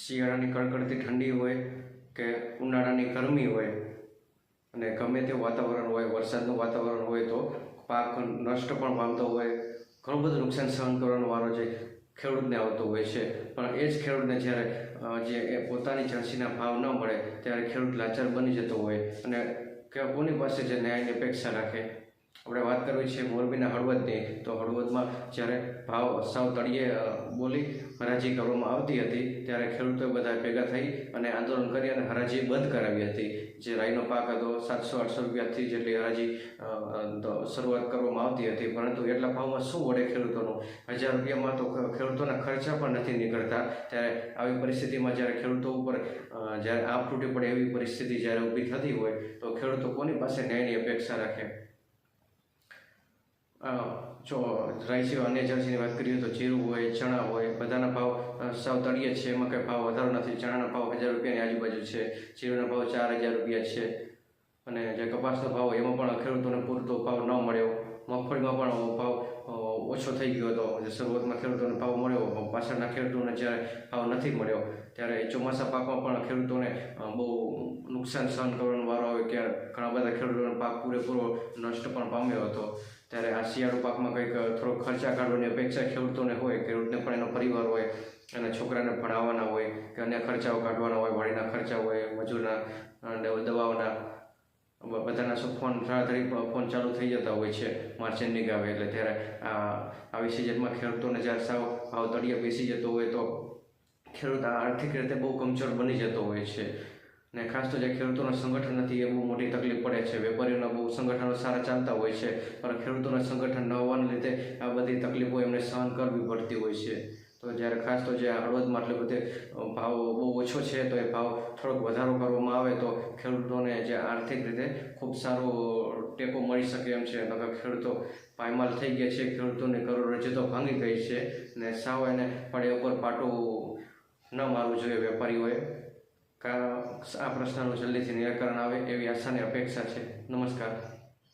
શિયાળાની કડકડતી ઠંડી હોય કે ઉનાળાની ગરમી હોય, અને ગમે તે વાતાવરણ હોય, વરસાદનું વાતાવરણ હોય તો પાક નષ્ટ પણ પામતો હોય. ઘણું બધું નુકસાન સહન કરવાનો વારો જે ખેડૂતને આવતો હોય છે. પણ એ જ ખેડૂતને જ્યારે જે એ પોતાની જણસીના ભાવ ન મળે, ત્યારે ખેડૂત લાચાર બની જતો હોય અને કે કોની પાસે જે ન્યાયની અપેક્ષા રાખે? આપણે વાત કરવી છે મોરબીના હળવદની, તો હળવદમાં જ્યારે ભાવ સાવ તળિયે બોલી હરાજી કરવામાં આવતી હતી, ત્યારે ખેડૂતો બધા ભેગા થઈ અને આંદોલન કરી અને હરાજી બંધ કરાવી હતી. જે રાઈનો પાક હતો, સાતસો, આઠસો રૂપિયાથી જેટલી હરાજી શરૂઆત કરવામાં આવતી હતી, પરંતુ એટલા ભાવમાં શું વળે ખેડૂતોનું? હજાર રૂપિયામાં તો ખેડૂતોના ખર્ચા પણ નથી નીકળતા. ત્યારે આવી પરિસ્થિતિમાં જ્યારે ખેડૂતો ઉપર જ્યારે આપ તૂટી પડે એવી પરિસ્થિતિ જ્યારે ઊભી થતી હોય, તો ખેડૂતો કોની પાસે ન્યાયની અપેક્ષા રાખે? જો રાઈસી અન્ય જણસીની વાત કરીએ તો જીરું હોય, ચણા હોય, બધાના ભાવ સાવ તળિયે છે. એમાં કંઈ ભાવ વધારો નથી. ચણાના ભાવ હજાર રૂપિયાની આજુબાજુ છે. જીરુના ભાવ ચાર હજાર રૂપિયા છે. અને જે કપાસનો ભાવ એમાં પણ ખેડૂતોને શરૂઆતમાં ખેડૂતોને ભાવ મળ્યો પાછળના ખેડૂતોને જ્યારે ભાવ નથી મળ્યો, ત્યારે ચોમાસા પાકમાં પણ ખેડૂતોને બહુ નુકસાન સહન કરવાનો વારો આવે કે ઘણા બધા ખેડૂતોનો પાક પૂરેપૂરો નષ્ટ પણ પામ્યો હતો. ત્યારે આ શિયાળુ પાકમાં કંઈક થોડોક ખર્ચા કાઢવાની અપેક્ષા ખેડૂતોને હોય, ખેડૂતને પણ એનો પરિવાર હોય, અને છોકરાને ભણાવવાના હોય, કે અન્ય ખર્ચાઓ કાઢવાના હોય, વાડીના ખર્ચા હોય, મજૂરના દવાઓના બધાના શું ફોન ધડાધડી ફોન ચાલુ થઈ જતા હોય છે માર્ચિન ગાવે એટલે ત્યારે આવી સિઝનમાં ખેડૂતોને જ્યારે સાવ ભાવ તળિયા બેસી જતો હોય તો ખેડૂત આર્થિક રીતે બહુ કમજોર બની જતો હોય છે. ને ખાસ તો જે ખેડૂતોના સંગઠન નથી એ બહુ મોટી તકલીફ પડે છે. વેપારીઓના બહુ સંગઠનો સારા ચાલતા હોય છે, પણ ખેડૂતોના સંગઠન ન હોવાને લીધે આ બધી તકલીફો એમને સહન કરવી પડતી હોય છે. તો જ્યારે ખાસ તો જે હળવદમાં એટલે બધે ભાવ બહુ ઓછો છે, તો એ ભાવ થોડોક વધારો કરવામાં આવે તો ખેડૂતોને જે આર્થિક રીતે ખૂબ સારો ટેકો મળી શકે એમ છે. નકર ખેડૂતો પાયમાલ થઈ ગયા છે, ખેડૂતોની કરોડરજ્જુ ભાંગી ગઈ છે ને સાવ એને પડે ઉપર પાટું ન મારવું જોઈએ વેપારીઓએ. કા, આ પ્રશ્નનું જલ્દીથી નિરાકરણ આવે એવી આશાની અપેક્ષા છે. નમસ્કાર.